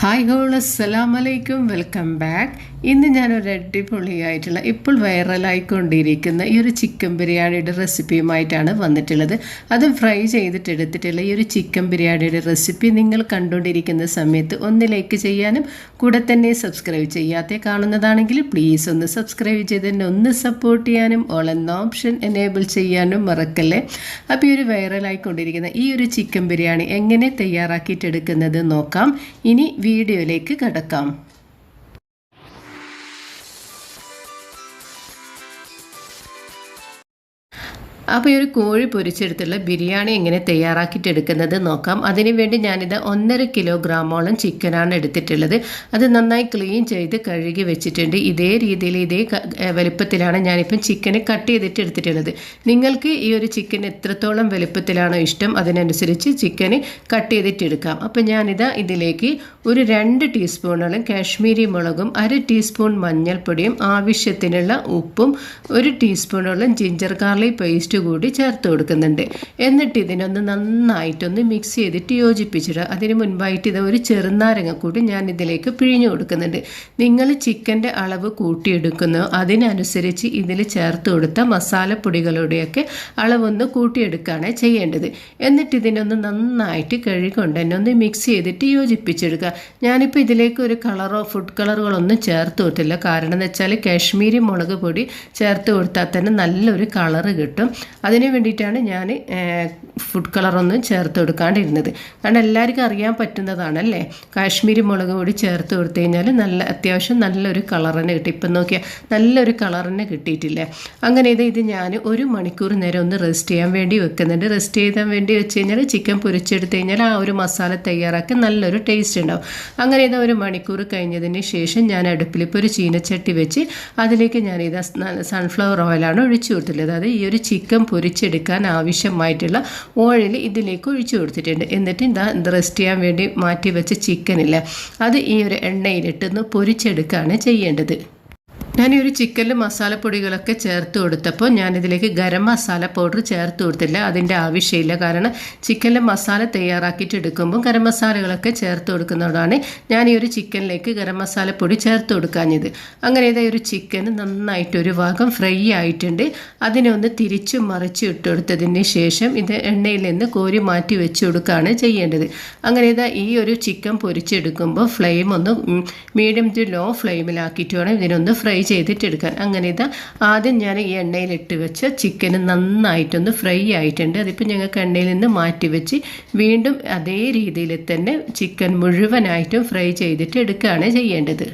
Hi whole അസ്സലാം വലൈക്കും welcome back ഇന്ന് ഞാനൊരു അടിപൊളിയായിട്ടുള്ള ഇപ്പോൾ വൈറലായിക്കൊണ്ടിരിക്കുന്ന ഈ ഒരു ചിക്കൻ ബിരിയാണിയുടെ റെസിപ്പിയുമായിട്ടാണ് വന്നിട്ടുള്ളത്. അത് ഫ്രൈ ചെയ്തിട്ട് എടുത്തിട്ടുള്ള ഈ ഒരു ചിക്കൻ ബിരിയാണിയുടെ റെസിപ്പി നിങ്ങൾ കണ്ടുകൊണ്ടിരിക്കുന്ന സമയത്ത് ഒന്ന് ലൈക്ക് ചെയ്യാനും കൂടെ തന്നെ സബ്സ്ക്രൈബ് ചെയ്യാതെ കാണുന്നതാണെങ്കിൽ പ്ലീസ് ഒന്ന് സബ്സ്ക്രൈബ് ചെയ്ത് തന്നെ ഒന്ന് സപ്പോർട്ട് ചെയ്യാനും ഓൾ എന്ന ഓപ്ഷൻ എനേബിൾ ചെയ്യാനും മറക്കല്ലേ? അപ്പോൾ ഈ ഒരു വൈറലായിക്കൊണ്ടിരിക്കുന്ന ഈ ഒരു ചിക്കൻ ബിരിയാണി എങ്ങനെ തയ്യാറാക്കിയിട്ടെടുക്കുന്നത് നോക്കാം. ഇനി വീഡിയോയിലേക്ക് കടക്കാം. അപ്പോൾ ഈ ഒരു കോഴി പൊരിച്ചെടുത്തുള്ള ബിരിയാണി എങ്ങനെ തയ്യാറാക്കിയിട്ട് എടുക്കുന്നത് നോക്കാം. അതിനുവേണ്ടി ഞാനിത് ഒന്നര കിലോഗ്രാമോളം ചിക്കനാണ് എടുത്തിട്ടുള്ളത്. അത് നന്നായി ക്ലീൻ ചെയ്ത് കഴുകി വെച്ചിട്ടുണ്ട്. ഇതേ രീതിയിൽ ഇതേ വലുപ്പത്തിലാണ് ഞാനിപ്പം ചിക്കന് കട്ട് ചെയ്തിട്ട് എടുത്തിട്ടുള്ളത്. നിങ്ങൾക്ക് ഈ ഒരു ചിക്കൻ എത്രത്തോളം വലുപ്പത്തിലാണോ ഇഷ്ടം അതിനനുസരിച്ച് ചിക്കന് കട്ട് ചെയ്തിട്ട് എടുക്കാം. അപ്പോൾ ഞാനിത് ഇതിലേക്ക് ഒരു രണ്ട് ടീസ്പൂണോളം കാശ്മീരി മുളകും അര ടീസ്പൂൺ മഞ്ഞൾപ്പൊടിയും ആവശ്യത്തിനുള്ള ഉപ്പും ഒരു ടീസ്പൂണോളം ജിഞ്ചർ ഗാർലിക് പേസ്റ്റ് കൂടി ചേർത്ത് കൊടുക്കുന്നുണ്ട്. എന്നിട്ട് ഇതിനൊന്ന് നന്നായിട്ടൊന്ന് മിക്സ് ചെയ്തിട്ട് യോജിപ്പിച്ചിടുക. അതിന് മുൻപായിട്ട് ഇത് ഒരു ചെറുനാരങ്ങ കൂടി ഞാൻ ഇതിലേക്ക് പിഴിഞ്ഞു കൊടുക്കുന്നുണ്ട്. നിങ്ങൾ ചിക്കന്റെ അളവ് കൂട്ടിയെടുക്കുന്നോ. അതിനനുസരിച്ച് ഇതിൽ ചേർത്ത് കൊടുത്ത മസാലപ്പൊടികളുടെയൊക്കെ അളവൊന്ന് കൂട്ടിയെടുക്കുകയാണ് ചെയ്യേണ്ടത്. എന്നിട്ട് ഇതിനൊന്ന് നന്നായിട്ട് കഴുകൊണ്ട് തന്നെ ഒന്ന് മിക്സ് ചെയ്തിട്ട് യോജിപ്പിച്ചെടുക്കുക. ഞാനിപ്പോൾ ഇതിലേക്ക് ഒരു കളറോ ഫുഡ് കളറുകളൊന്നും ചേർത്ത് കൊടുത്തില്ല. കാരണം എന്ന് വെച്ചാൽ കാശ്മീരി മുളക് പൊടി ചേർത്ത് കൊടുത്താൽ തന്നെ നല്ലൊരു കളറ് കിട്ടും. അതിന് വേണ്ടിയിട്ടാണ് ഞാൻ ഫുഡ് കളറൊന്നും ചേർത്ത് കൊടുക്കാണ്ടിരുന്നത്. കാരണം എല്ലാവർക്കും അറിയാൻ പറ്റുന്നതാണല്ലേ? കാശ്മീരി മുളക് പൊടി ചേർത്ത് കൊടുത്തു കഴിഞ്ഞാൽ നല്ല അത്യാവശ്യം നല്ലൊരു കളറിന് കിട്ടി. ഇപ്പം നോക്കിയാൽ നല്ലൊരു കളറിന് കിട്ടിയിട്ടില്ല? അങ്ങനെ ഇത് ഇത് ഞാൻ ഒരു മണിക്കൂർ നേരം ഒന്ന് റെസ്റ്റ് ചെയ്യാൻ വേണ്ടി വെക്കുന്നുണ്ട്. റെസ്റ്റ് ചെയ്യാൻ വേണ്ടി വെച്ച് കഴിഞ്ഞാൽ ചിക്കൻ പൊരിച്ചെടുത്ത് കഴിഞ്ഞാൽ ആ ഒരു മസാല തയ്യാറാക്കി നല്ലൊരു ടേസ്റ്റ് ഉണ്ടാവും. അങ്ങനെ ഇത് ഒരു മണിക്കൂർ കഴിഞ്ഞതിന് ശേഷം ഞാൻ അടുപ്പിൽ ഇപ്പോൾ ഒരു ചീനച്ചട്ടി വെച്ച് അതിലേക്ക് ഞാൻ ഇത് സൺഫ്ലവർ ഓയിലാണ് ഒഴിച്ചു കൊടുത്തിട്ടുള്ളത്. അതായത് ഈ ഒരു ചിക്കൻ പൊരിച്ചെടുക്കാൻ ആവശ്യമായിട്ടുള്ള ഓയിൽ ഇതിലേക്ക് ഒഴിച്ചു കൊടുത്തിട്ടുണ്ട്. എന്നിട്ട് ഇതാ റെസ്റ്റ് ചെയ്യാൻ വേണ്ടി മാറ്റി വെച്ച ചിക്കനില്ല അത് ഈ ഒരു എണ്ണയിലിട്ടൊന്ന് പൊരിച്ചെടുക്കുകയാണ് ചെയ്യേണ്ടത്. ഞാൻ ഈ ഒരു ചിക്കനിൽ മസാലപ്പൊടികളൊക്കെ ചേർത്ത് കൊടുത്തപ്പോൾ ഞാനിതിലേക്ക് ഗരം മസാല പൗഡർ ചേർത്ത് കൊടുത്തില്ല. അതിന്റെ ആവശ്യമില്ല. കാരണം ചിക്കനിൽ മസാല തയ്യാറാക്കിയിട്ട് എടുക്കുമ്പോൾ ഗരം മസാലകളൊക്കെ ചേർത്ത് കൊടുക്കുന്നതോടാണ് ഞാൻ ഈ ഒരു ചിക്കനിലേക്ക് ഗരം മസാലപ്പൊടി പൊടി ചേർത്ത് കൊടുക്കാഞ്ഞത്. അങ്ങനെ ഇതേ ഒരു ചിക്കൻ നന്നായിട്ട് ഒരു ഭാഗം ഫ്രൈ ആയിട്ടുണ്ട്. അതിനെ ഒന്ന് തിരിച്ചും മറിച്ചും ഇട്ട് കൊടുത്തതിന് ശേഷം ഇത് എണ്ണയിൽ നിന്ന് കോരി മാറ്റി വെച്ച് കൊടുക്കുകയാണ് ചെയ്യേണ്ടത്. അങ്ങനെ ഇതാ ഈ ഒരു ചിക്കൻ പൊരിച്ചെടുക്കുമ്പോൾ ഫ്ലെയിം ഒന്ന് മീഡിയം ടു ലോ ഫ്ലെയിമിലാക്കിയിട്ട് വേണം ഇതിനൊന്ന് ഫ്രൈ ചെയ്തിട്ടെടുക്കാൻ. അങ്ങനെ ഇതാ ആദ്യം ഞാൻ ഈ എണ്ണയിലിട്ട് വെച്ച ചിക്കന് നന്നായിട്ടൊന്ന് ഫ്രൈ ആയിട്ടുണ്ട്. അതിപ്പോൾ ഞങ്ങൾക്ക് എണ്ണയിൽ നിന്ന് മാറ്റി വെച്ച് വീണ്ടും അതേ രീതിയിൽ തന്നെ ചിക്കൻ മുഴുവനായിട്ടും ഫ്രൈ ചെയ്തിട്ട് എടുക്കുകയാണ് ചെയ്യേണ്ടത്.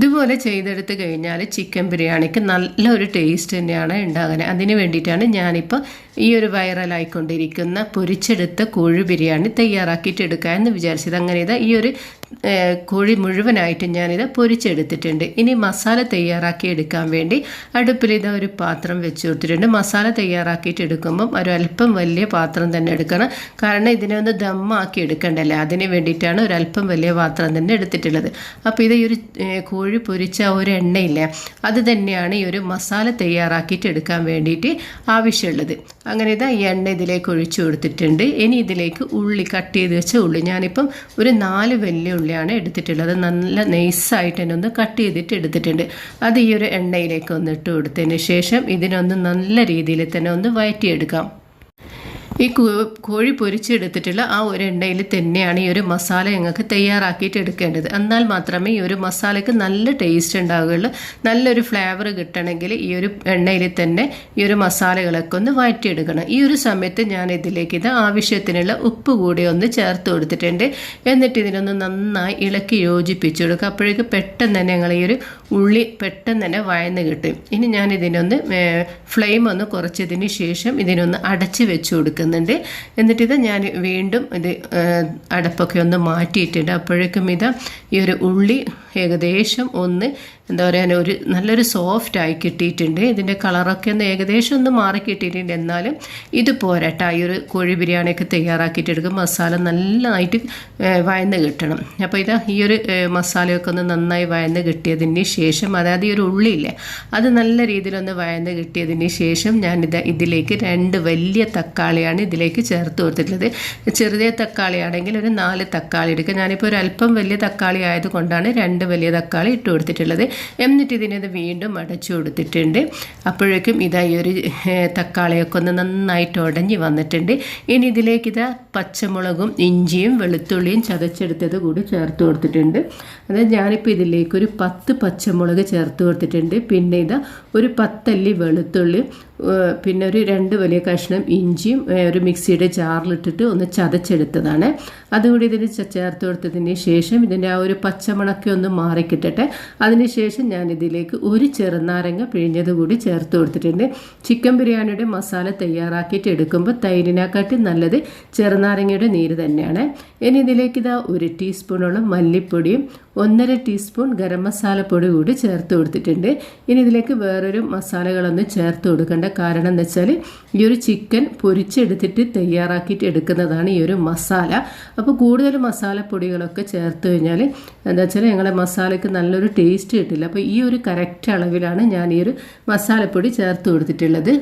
ഇതുപോലെ ചെയ്തെടുത്ത് കഴിഞ്ഞാൽ ചിക്കൻ ബിരിയാണിക്ക് നല്ലൊരു ടേസ്റ്റ് തന്നെയാണ് ഉണ്ടാകുന്നത് അതിന് വേണ്ടിയിട്ടാണ് ഞാനിപ്പോൾ ഈ ഒരു വൈറലായിക്കൊണ്ടിരിക്കുന്ന പൊരിച്ചെടുത്ത കോഴി ബിരിയാണി തയ്യാറാക്കിയിട്ട് എടുക്കുക എന്ന് വിചാരിച്ചത്. അങ്ങനെ ഇതാ ഈ ഒരു കോഴി മുഴുവനായിട്ട് ഞാനിത് പൊരിച്ചെടുത്തിട്ടുണ്ട്. ഇനി മസാല തയ്യാറാക്കി എടുക്കാൻ വേണ്ടി അടുപ്പിൽ ഇതാ ഒരു പാത്രം വെച്ച് കൊടുത്തിട്ടുണ്ട്. മസാല തയ്യാറാക്കിയിട്ട് എടുക്കുമ്പം ഒരു അല്പം വലിയ പാത്രം തന്നെ എടുക്കണം. കാരണം ഇതിനെ ഒന്ന് ദമ്മാക്കി എടുക്കണ്ടല്ലേ? അതിന് വേണ്ടിയിട്ടാണ് ഒരു അല്പം വലിയ പാത്രം തന്നെ എടുത്തിട്ടുള്ളത്. അപ്പോൾ ഇത് ഈ ഒരു കോഴി പൊരിച്ച ഒരു എണ്ണയില്ലേ അത് തന്നെയാണ് ഈ ഒരു മസാല തയ്യാറാക്കിയിട്ട് എടുക്കാൻ വേണ്ടിയിട്ട് ആവശ്യമുള്ളത്. അങ്ങനെ ഇതാ ഈ എണ്ണ ഇതിലേക്ക് ഒഴിച്ചു കൊടുത്തിട്ടുണ്ട്. ഇനി ഇതിലേക്ക് ഉള്ളി കട്ട് ചെയ്ത് വെച്ച ഉള്ളി. ഞാനിപ്പം ഒരു നാല് വലിയ ഉള്ളിയാണ് എടുത്തിട്ടുള്ളത്. നല്ല നൈസായിട്ട് തന്നെ ഒന്ന് കട്ട് ചെയ്തിട്ട് എടുത്തിട്ടുണ്ട്. അത് ഈ ഒരു എണ്ണയിലേക്ക് ഒന്ന് ഇട്ട് കൊടുത്തതിന് ശേഷം ഇതിനൊന്ന് നല്ല രീതിയിൽ തന്നെ ഒന്ന് വയറ്റിയെടുക്കാം. ഈ കോഴി പൊരിച്ചെടുത്തിട്ടുള്ള ആ ഒരു എണ്ണയിൽ തന്നെയാണ് ഈ ഒരു മസാല ഞങ്ങൾക്ക് തയ്യാറാക്കിയിട്ട് എടുക്കേണ്ടത്. എന്നാൽ മാത്രമേ ഈ ഒരു മസാലയ്ക്ക് നല്ല ടേസ്റ്റ് ഉണ്ടാവുകയുള്ളൂ. നല്ലൊരു ഫ്ലേവർ കിട്ടണമെങ്കിൽ ഈ ഒരു എണ്ണയിൽ തന്നെ ഈ ഒരു മസാലകളൊക്കെ ഒന്ന് വഴറ്റിയെടുക്കണം. ഈ ഒരു സമയത്ത് ഞാൻ ഇതിലേക്ക് ഇത് ആവശ്യത്തിനുള്ള ഉപ്പ് കൂടി ഒന്ന് ചേർത്ത് കൊടുത്തിട്ടുണ്ട്. എന്നിട്ട് ഇതിനൊന്ന് നന്നായി ഇളക്കി യോജിപ്പിച്ചു കൊടുക്കുക. അപ്പോഴേക്ക് പെട്ടെന്ന് തന്നെ ഞങ്ങൾ ഈ ഒരു ഉള്ളി പെട്ടെന്ന് തന്നെ വഴന്ന് കിട്ടും. ഇനി ഞാൻ ഇതിനൊന്ന് ഫ്ലെയിം ഒന്ന് കുറച്ചതിന് ശേഷം ഇതിനൊന്ന് അടച്ച് വെച്ച് കൊടുക്കുന്നുണ്ട്. എന്നിട്ട് എന്നിട്ടിത് ഞാൻ വീണ്ടും ഇത് അടപ്പൊക്കെ ഒന്ന് മാറ്റിയിട്ടുണ്ട്. അപ്പോഴേക്കും ഇത് ഈ ഒരു ഉള്ളി ഏകദേശം ഒന്ന് എന്താ പറയുക ഒരു നല്ലൊരു സോഫ്റ്റ് ആയി കിട്ടിയിട്ടുണ്ട്. ഇതിന്റെ കളറൊക്കെ ഒന്ന് ഏകദേശം ഒന്ന് മാറി കിട്ടിയിട്ടുണ്ട്. എന്നാലും ഇത് പോരാട്ട. ഈ ഒരു കോഴി ബിരിയാണിയൊക്കെ തയ്യാറാക്കിയിട്ട് എടുക്കും മസാല നന്നായിട്ട് വയന്ന് കിട്ടണം. അപ്പോൾ ഇതാ ഈ ഒരു മസാലയൊക്കെ ഒന്ന് നന്നായി വയന്ന് കിട്ടിയതിന് ശേഷം അതായത് ഈ ഒരു ഉള്ളിയില്ലേ അത് നല്ല രീതിയിലൊന്ന് വയന്ന് കിട്ടിയതിന് ശേഷം ഞാനിത് ഇതിലേക്ക് രണ്ട് വലിയ തക്കാളിയാണ് ഇതിലേക്ക് ചേർത്ത് കൊടുത്തിട്ടുള്ളത്. ചെറിയ തക്കാളിയാണെങ്കിൽ ഒരു നാല് തക്കാളി എടുക്കുക. ഞാനിപ്പോൾ ഒരു അല്പം വലിയ തക്കാളി ആയതുകൊണ്ടാണ് രണ്ട് വലിയ തക്കാളി ഇട്ട് കൊടുത്തിട്ടുള്ളത്. എന്നിട്ട് ഇതിനത് വീണ്ടും അടച്ചു കൊടുത്തിട്ടുണ്ട്. അപ്പോഴേക്കും ഇതാ ഈ ഒരു തക്കാളിയൊക്കെ ഒന്ന് നന്നായിട്ട് ഉടഞ്ഞ് വന്നിട്ടുണ്ട്. ഇനി ഇതിലേക്ക് ഇതാ പച്ചമുളകും ഇഞ്ചിയും വെളുത്തുള്ളിയും ചതച്ചെടുത്തത് കൂടി ചേർത്ത് കൊടുത്തിട്ടുണ്ട്. അതായത് ഞാനിപ്പോൾ ഇതിലേക്ക് ഒരു പത്ത് പച്ചമുളക് ചേർത്ത് കൊടുത്തിട്ടുണ്ട്. പിന്നെ ഇതാ ഒരു പത്തല്ലി വെളുത്തുള്ളി പിന്നെ ഒരു രണ്ട് വലിയ കഷ്ണം ഇഞ്ചിയും ഒരു മിക്സിയുടെ ജാറിലിട്ടിട്ട് ഒന്ന് ചതച്ചെടുത്തതാണ്. അതുകൂടി ഇതിന് ചേർത്ത് കൊടുത്തതിന് ശേഷം ഇതിന്റെ ആ ഒരു പച്ചമണക്കെ ഒന്ന് മാറിക്കിട്ടട്ടെ. അതിനുശേഷം ഞാൻ ഇതിലേക്ക് ഒരു ചെറുനാരങ്ങ പിഴിഞ്ഞത് കൂടി ചേർത്ത് കൊടുത്തിട്ടുണ്ട്. ചിക്കൻ ബിരിയാണിയുടെ മസാല തയ്യാറാക്കിയിട്ട് എടുക്കുമ്പോൾ തൈരിനെക്കാട്ടി നല്ലത് ചെറുനാരങ്ങയുടെ നീര് തന്നെയാണ്. ഇനി ഇതിലേക്ക് ഇതാ ഒരു ടീസ്പൂണോളം മല്ലിപ്പൊടിയും ഒന്നര ടീസ്പൂൺ ഗരം മസാലപ്പൊടി കൂടി ചേർത്ത് കൊടുത്തിട്ടുണ്ട്. ഇനി ഇതിലേക്ക് വേറൊരു മസാലകളൊന്നും ചേർത്ത് കൊടുക്കേണ്ട. കാരണം എന്ന് വെച്ചാൽ ഈ ഒരു ചിക്കൻ പൊരിച്ചെടുത്തിട്ട് തയ്യാറാക്കിയിട്ട് എടുക്കുന്നതാണ് ഈ ഒരു മസാല. അപ്പോൾ കൂടുതൽ മസാലപ്പൊടികളൊക്കെ ചേർത്ത് കഴിഞ്ഞാൽ എന്താ വെച്ചാൽ ഞങ്ങളുടെ മസാലയ്ക്ക് നല്ലൊരു ടേസ്റ്റ് കിട്ടില്ല. അപ്പോൾ ഈ ഒരു കറക്റ്റ് അളവിലാണ് ഞാൻ ഈ ഒരു മസാലപ്പൊടി ചേർത്ത് കൊടുത്തിട്ടുള്ളത്.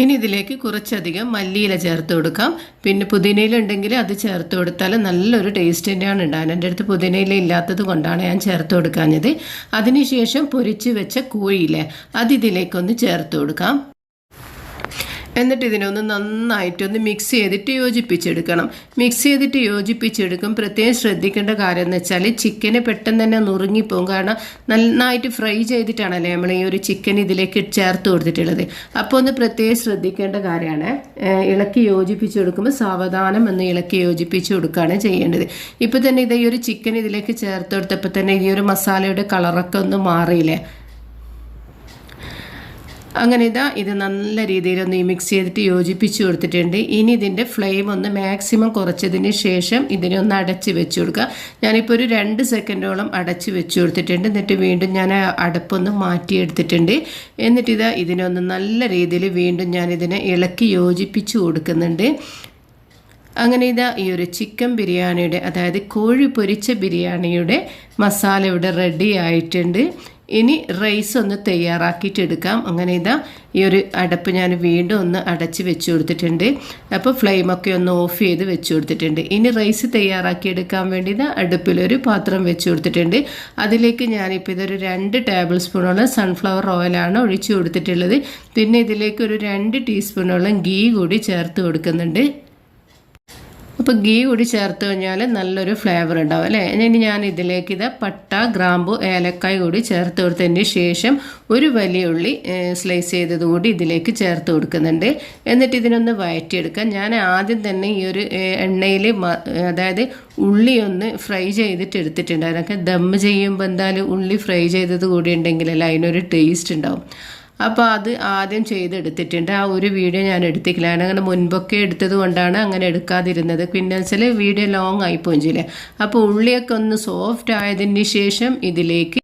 ഇനി ഇതിലേക്ക് കുറച്ചധികം മല്ലിയില ചേർത്ത് കൊടുക്കാം. പിന്നെ പുതിനയില ഉണ്ടെങ്കിൽ അത് ചേർത്ത് കൊടുത്താൽ നല്ലൊരു ടേസ്റ്റ് തന്നെയാണ് ഉണ്ടാകുന്നത് എന്റെ അടുത്ത് പുതിനയില ഇല്ലാത്തത് കൊണ്ടാണ് ഞാൻ ചേർത്ത് കൊടുക്കാഞ്ഞത്. അതിനുശേഷം പൊരിച്ച് വെച്ച കോഴിയില അതിതിലേക്കൊന്ന് ചേർത്ത് കൊടുക്കാം. എന്നിട്ട് ഇതിനൊന്ന് നന്നായിട്ടൊന്ന് മിക്സ് ചെയ്തിട്ട് യോജിപ്പിച്ചെടുക്കണം. മിക്സ് ചെയ്തിട്ട് യോജിപ്പിച്ചെടുക്കും. പ്രത്യേകം ശ്രദ്ധിക്കേണ്ട കാര്യം എന്ന് വെച്ചാൽ ചിക്കന് പെട്ടെന്ന് തന്നെ നുറുങ്ങിപ്പോകും. കാരണം നന്നായിട്ട് ഫ്രൈ ചെയ്തിട്ടാണല്ലേ നമ്മൾ ഈ ഒരു ചിക്കൻ ഇതിലേക്ക് ചേർത്ത് കൊടുത്തിട്ടുള്ളത്. അപ്പോൾ ഒന്ന് പ്രത്യേകം ശ്രദ്ധിക്കേണ്ട കാര്യമാണ്. ഇളക്കി യോജിപ്പിച്ചെടുക്കുമ്പോൾ സാവധാനം ഒന്ന് ഇളക്കി യോജിപ്പിച്ച് കൊടുക്കുകയാണ് ചെയ്യേണ്ടത്. ഇപ്പോൾ തന്നെ ഇതേ ഒരു ചിക്കൻ ഇതിലേക്ക് ചേർത്ത് കൊടുത്തപ്പോൾ തന്നെ ഈ ഒരു മസാലയുടെ കളറൊക്കെ ഒന്ന് മാറിയില്ലേ? അങ്ങനെ ഇതാ ഇത് നല്ല രീതിയിൽ ഒന്ന് മിക്സ് ചെയ്തിട്ട് യോജിപ്പിച്ച് കൊടുത്തിട്ടുണ്ട്. ഇനി ഇതിന്റെ ഫ്ലെയിം ഒന്ന് മാക്സിമം കുറച്ചതിന് ശേഷം ഇതിനെ ഒന്ന് അടച്ച് വെച്ച് കൊടുക്കുക. ഞാനിപ്പോൾ ഒരു രണ്ട് സെക്കൻഡോളം അടച്ച് വെച്ച് കൊടുത്തിട്ടുണ്ട്. എന്നിട്ട് വീണ്ടും ഞാൻ അടപ്പൊന്ന് മാറ്റിയെടുത്തിട്ടുണ്ട്. എന്നിട്ട് ഇതാ ഇതിനൊന്ന് നല്ല രീതിയിൽ വീണ്ടും ഞാൻ ഇതിനെ ഇളക്കി യോജിപ്പിച്ച് കൊടുക്കുന്നുണ്ട്. അങ്ങനെ ഇതാ ഈ ഒരു ചിക്കൻ ബിരിയാണിയുടെ അതായത് കോഴി പൊരിച്ച ബിരിയാണിയുടെ മസാല ഇവിടെ റെഡി ആയിട്ടുണ്ട്. ഇനി റൈസ് ഒന്ന് തയ്യാറാക്കിയിട്ടെടുക്കാം. അങ്ങനെ ഇതാ ഈ ഒരു അടപ്പ് ഞാൻ വീണ്ടും ഒന്ന് അടച്ച് വെച്ച് കൊടുത്തിട്ടുണ്ട്. അപ്പോൾ ഫ്ലെയിമൊക്കെ ഒന്ന് ഓഫ് ചെയ്ത് വെച്ച് കൊടുത്തിട്ടുണ്ട്. ഇനി റൈസ് തയ്യാറാക്കിയെടുക്കാൻ വേണ്ടി ഇതാ അടുപ്പിലൊരു പാത്രം വെച്ച് കൊടുത്തിട്ടുണ്ട്. അതിലേക്ക് ഞാനിപ്പോൾ ഇതൊരു രണ്ട് ടേബിൾ സ്പൂണോളം സൺഫ്ലവർ ഓയിലാണ് ഒഴിച്ചു കൊടുത്തിട്ടുള്ളത്. പിന്നെ ഇതിലേക്ക് ഒരു രണ്ട് ടീസ്പൂണോളം ഗീ കൂടി ചേർത്ത് കൊടുക്കുന്നുണ്ട്. അപ്പോൾ ഗീ കൂടി ചേർത്ത് കഴിഞ്ഞാൽ നല്ലൊരു ഫ്ലേവർ ഉണ്ടാവും അല്ലേ? ഇനി ഞാൻ ഇതിലേക്ക് ഇത് പട്ട ഗ്രാമ്പു ഏലക്കായ് കൂടി ചേർത്ത് കൊടുത്തതിന് ശേഷം ഒരു വലിയ ഉള്ളി സ്ലൈസ് ചെയ്തത് കൂടി ഇതിലേക്ക് ചേർത്ത് കൊടുക്കുന്നുണ്ട്. എന്നിട്ട് ഇതിനൊന്ന് വഴറ്റിയെടുക്കാം ഞാൻ ആദ്യം തന്നെ ഈ ഒരു എണ്ണയിൽ അതായത് ഉള്ളി ഒന്ന് ഫ്രൈ ചെയ്തിട്ട് എടുത്തിട്ടുണ്ട് അതിനൊക്കെ ദം ചെയ്യുമ്പോൾ എന്തായാലും ഉള്ളി ഫ്രൈ ചെയ്തത് കൂടി ഉണ്ടെങ്കിലല്ല അതിനൊരു ടേസ്റ്റ് ഉണ്ടാവും. അപ്പോൾ അത് ആദ്യം ചെയ്തെടുത്തിട്ടുണ്ട്. ആ ഒരു വീഡിയോ ഞാൻ എടുത്തിട്ടില്ല. അങ്ങനെ മുൻപൊക്കെ എടുത്തത് കൊണ്ടാണ് അങ്ങനെ എടുക്കാതിരുന്നത്. പിന്നെ വെച്ചാൽ വീഡിയോ ലോങ് ആയിപ്പോയില്ലേ അപ്പോൾ ഉള്ളിയൊക്കെ ഒന്ന് സോഫ്റ്റ് ആയതിന് ശേഷം ഇതിലേക്ക്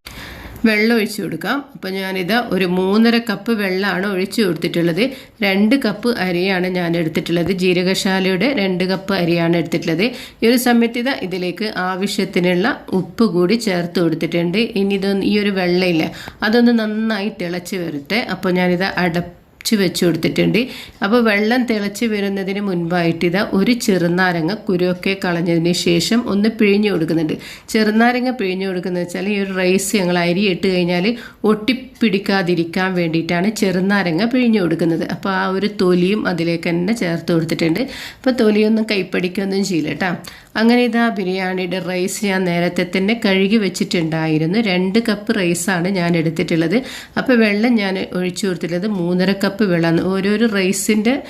വെള്ളം ഒഴിച്ച് കൊടുക്കാം. അപ്പോൾ ഞാനിത് ഒരു മൂന്നര കപ്പ് വെള്ളമാണ് ഒഴിച്ച് കൊടുത്തിട്ടുള്ളത്. രണ്ട് കപ്പ് അരിയാണ് ഞാൻ എടുത്തിട്ടുള്ളത്. ജീരകശാലയുടെ രണ്ട് കപ്പ് അരിയാണ് എടുത്തിട്ടുള്ളത്. ഈ ഒരു സമയത്ത് ഇതാ ഇതിലേക്ക് ആവശ്യത്തിനുള്ള ഉപ്പ് കൂടി ചേർത്ത് കൊടുത്തിട്ടുണ്ട്. ഇനി ഇതൊന്ന് ഈ ഒരു വെള്ളമില്ല അതൊന്ന് നന്നായി തിളച്ച് വരട്ടെ. അപ്പോൾ ഞാനിത് അടപ്പ് തിളച്ച് വെച്ച് കൊടുത്തിട്ടുണ്ട്. അപ്പോൾ വെള്ളം തിളച്ച് വരുന്നതിന് മുൻപായിട്ട് ഇതാ ഒരു ചെറുനാരങ്ങ കുരുവൊക്കെ കളഞ്ഞതിന് ശേഷം ഒന്ന് പിഴിഞ്ഞു കൊടുക്കുന്നുണ്ട്. ചെറുനാരങ്ങ പിഴിഞ്ഞു കൊടുക്കുന്നത് വെച്ചാൽ ഈ ഒരു റൈസ് ഞങ്ങൾ അരി ഇട്ട് കഴിഞ്ഞാൽ ഒട്ടിപ്പിടിക്കാതിരിക്കാൻ വേണ്ടിയിട്ടാണ് ചെറുനാരങ്ങ പിഴിഞ്ഞു കൊടുക്കുന്നത്. അപ്പോൾ ആ ഒരു തൊലിയും അതിലേക്ക് തന്നെ ചേർത്ത് കൊടുത്തിട്ടുണ്ട്. അപ്പോൾ തൊലിയൊന്നും കൈപ്പടിക്കൊന്നും ചെയ്യില്ല കേട്ടോ അങ്ങനെ ഇതാ ബിരിയാണിയുടെ റൈസ് ഞാൻ നേരത്തെ തന്നെ കഴുകി വെച്ചിട്ടുണ്ടായിരുന്നു. രണ്ട് കപ്പ് റൈസാണ് ഞാൻ എടുത്തിട്ടുള്ളത്. അപ്പോൾ വെള്ളം ഞാൻ ഒഴിച്ചു കൊടുത്തിട്ടുള്ളത് മൂന്നര കപ്പ് വെള്ളം ഓരോരോ റൈസിന്റെ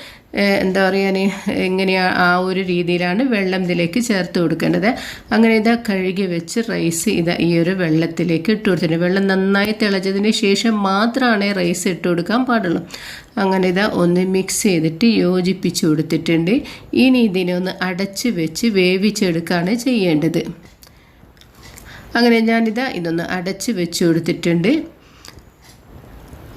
എന്താ പറയുക എങ്ങനെയാ ആ ഒരു രീതിയിലാണ് വെള്ളം ഇതിലേക്ക് ചേർത്ത് കൊടുക്കേണ്ടത്. അങ്ങനെ ഇതാ കഴുകി വെച്ച് റൈസ് ഇതാ ഈ ഒരു വെള്ളത്തിലേക്ക് ഇട്ട് കൊടുത്തിട്ടുണ്ട്. വെള്ളം നന്നായി തിളച്ചതിന് ശേഷം മാത്രമാണ് റൈസ് ഇട്ട് കൊടുക്കാൻ പാടുള്ളൂ. അങ്ങനെ ഇതാ ഒന്ന് മിക്സ് ചെയ്തിട്ട് യോജിപ്പിച്ച് കൊടുത്തിട്ടുണ്ട്. ഇനി ഇതിനെ ഒന്ന് അടച്ച് വെച്ച് വേവിച്ചെടുക്കുകയാണ് ചെയ്യേണ്ടത്. അങ്ങനെ ഞാനിതാ ഇതൊന്ന് അടച്ച് വെച്ച് കൊടുത്തിട്ടുണ്ട്.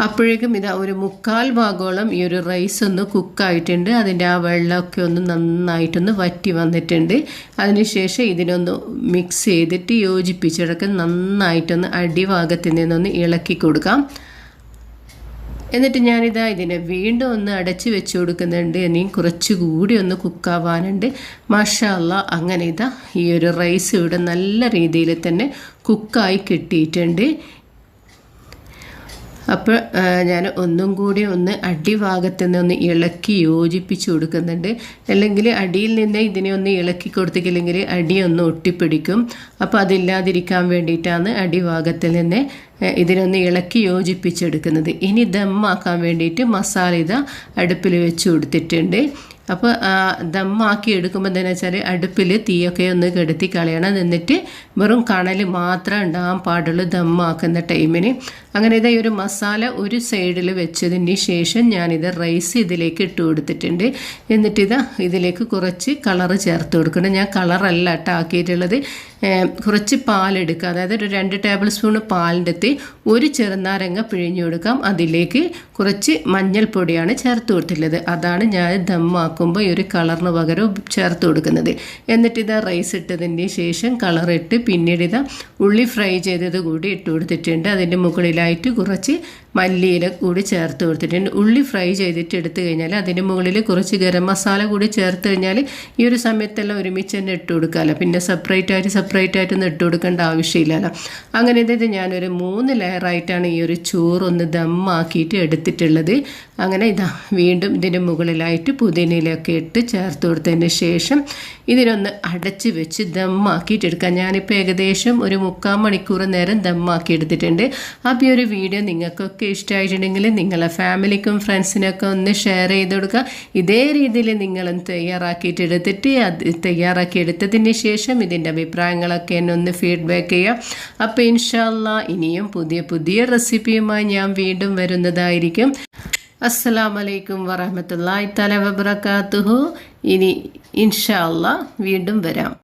അപ്പോഴേക്കും ഇതാ ഒരു മുക്കാൽ ഭാഗോളം ഈ ഒരു റൈസ് ഒന്ന് കുക്കായിട്ടുണ്ട് അതിന്റെ ആ വെള്ളമൊക്കെ ഒന്ന് നന്നായിട്ടൊന്ന് വറ്റി വന്നിട്ടുണ്ട്. അതിനുശേഷം ഇതിനൊന്ന് മിക്സ് ചെയ്തിട്ട് യോജിപ്പിച്ചിടക്ക് നന്നായിട്ടൊന്ന് അടിഭാഗത്തിൽ നിന്നൊന്ന് ഇളക്കി കൊടുക്കാം. എന്നിട്ട് ഞാനിതാ ഇതിനെ വീണ്ടും ഒന്ന് അടച്ച് വെച്ച് കൊടുക്കുന്നുണ്ട്. ഇനിയും കുറച്ചുകൂടി ഒന്ന് കുക്കാവാനുണ്ട് മഷാല്ല അങ്ങനെ ഇതാ ഈ ഒരു റൈസ് ഇവിടെ നല്ല രീതിയിൽ തന്നെ കുക്കായി കിട്ടിയിട്ടുണ്ട്. അപ്പോൾ ഞാൻ ഒന്നും കൂടി ഒന്ന് അടിഭാഗത്ത് നിന്ന് ഒന്ന് ഇളക്കി യോജിപ്പിച്ച് കൊടുക്കുന്നുണ്ട്. അല്ലെങ്കിൽ അടിയിൽ നിന്ന് ഇതിനെ ഒന്ന് ഇളക്കി കൊടുത്തില്ലെങ്കിൽ ഒന്ന് ഒട്ടിപ്പിടിക്കും. അപ്പോൾ അതില്ലാതിരിക്കാൻ വേണ്ടിയിട്ടാണ് അടിഭാഗത്തിൽ നിന്ന് ഇതിനൊന്ന് ഇളക്കി യോജിപ്പിച്ചെടുക്കുന്നത് ഇനി ദമ്മാക്കാൻ വേണ്ടിയിട്ട് മസാല ഇത അടുപ്പിൽ വെച്ച് കൊടുത്തിട്ടുണ്ട്. അപ്പോൾ ദമ്മാക്കി എടുക്കുമ്പോൾ എന്താണെന്ന് വെച്ചാൽ അടുപ്പിൽ തീയൊക്കെ ഒന്ന് കെടുത്തി കളയണം. എന്നിട്ട് വെറും കണൽ മാത്രം ഉണ്ടാകാൻ പാടുള്ളൂ ദമ്മാക്കുന്ന ടൈമിന്. അങ്ങനെ ഇതായി ഒരു മസാല ഒരു സൈഡിൽ വെച്ചതിന് ശേഷം ഞാനിത് റൈസ് ഇതിലേക്ക് ഇട്ട് കൊടുത്തിട്ടുണ്ട്. എന്നിട്ട് ഇതാ ഇതിലേക്ക് കുറച്ച് കളറ് ചേർത്ത് കൊടുക്കണം. ഞാൻ കളറല്ല കേട്ടോ ആക്കിയിട്ടുള്ളത്. കുറച്ച് പാലെടുക്കുക. അതായത് ഒരു രണ്ട് ടേബിൾ സ്പൂൺ പാലിന്റെ ഒരു ചെറുനാരങ്ങ പിഴിഞ്ഞു കൊടുക്കാം. അതിലേക്ക് കുറച്ച് മഞ്ഞൾപ്പൊടിയാണ് ചേർത്ത് കൊടുത്തിട്ടുള്ളത്. അതാണ് ഞാൻ ദമ്മാക്കുമ്പോൾ ഈ ഒരു കളറിന് പകരം ചേർത്ത് കൊടുക്കുന്നത്. എന്നിട്ട് ഇതാ റൈസ് ഇട്ടതിന് ശേഷം കളറിട്ട് പിന്നീട് ഇതാ ഉള്ളി ഫ്രൈ ചെയ്തത് കൂടി ഇട്ട് കൊടുത്തിട്ടുണ്ട്. അതിന്റെ മുകളിലായിട്ട് കുറച്ച് മല്ലിയില കൂടി ചേർത്ത് കൊടുത്തിട്ടുണ്ട്. ഉള്ളി ഫ്രൈ ചെയ്തിട്ട് എടുത്തു കഴിഞ്ഞാൽ അതിന്റെ മുകളിൽ കുറച്ച് ഗരം മസാല കൂടി ചേർത്ത് കഴിഞ്ഞാൽ ഈ ഒരു സമയത്തെല്ലാം ഒരുമിച്ച് തന്നെ ഇട്ട് കൊടുക്കാമല്ലോ. പിന്നെ സെപ്പറേറ്റ് ആയിട്ട് സെപ്പറേറ്റ് ആയിട്ടൊന്നും ഇട്ട് കൊടുക്കേണ്ട ആവശ്യമില്ലല്ലോ. അങ്ങനെ ഇത് ഞാനൊരു മൂന്ന് ലെയറായിട്ടാണ് ഈ ഒരു ചോറൊന്ന് ദമ്മാക്കിയിട്ട് എടുത്തിട്ടുള്ളത്. അങ്ങനെ ഇതാ വീണ്ടും ഇതിന്റെ മുകളിലായിട്ട് പുതിനയിലൊക്കെ ഇട്ട് ചേർത്ത് കൊടുത്തതിന് ശേഷം ഇതിനൊന്ന് അടച്ച് വെച്ച് ദമ്മാക്കിയിട്ട് എടുക്കാം. ഞാനിപ്പോൾ ഏകദേശം ഒരു മുക്കാൽ മണിക്കൂർ നേരം ദമ്മാക്കി എടുത്തിട്ടുണ്ട്. അപ്പോൾ ഈ ഒരു വീഡിയോ നിങ്ങൾക്കൊക്കെ ഇഷ്ടമായിട്ടുണ്ടെങ്കിൽ നിങ്ങളെ ഫാമിലിക്കും ഫ്രണ്ട്സിനൊക്കെ ഒന്ന് ഷെയർ ചെയ്ത് കൊടുക്കുക. ഇതേ രീതിയിൽ നിങ്ങളും തയ്യാറാക്കിയിട്ട് എടുത്തിട്ട് അത് തയ്യാറാക്കി എടുത്തതിന് ശേഷം ഇതിന്റെ അഭിപ്രായങ്ങളൊക്കെ എന്നെ ഒന്ന് ഫീഡ്ബാക്ക് ചെയ്യാം അപ്പോൾ ഇൻഷാല്ല ഇനിയും പുതിയ പുതിയ റെസിപ്പിയുമായി ഞാൻ വീണ്ടും വരുന്നതായിരിക്കും. അസ്സാം വലൈക്കും വറഹമത്തല്ലാ തല വബർക്കാത്തുഹു ഇനി ഇൻഷാല്ല വീണ്ടും വരാം.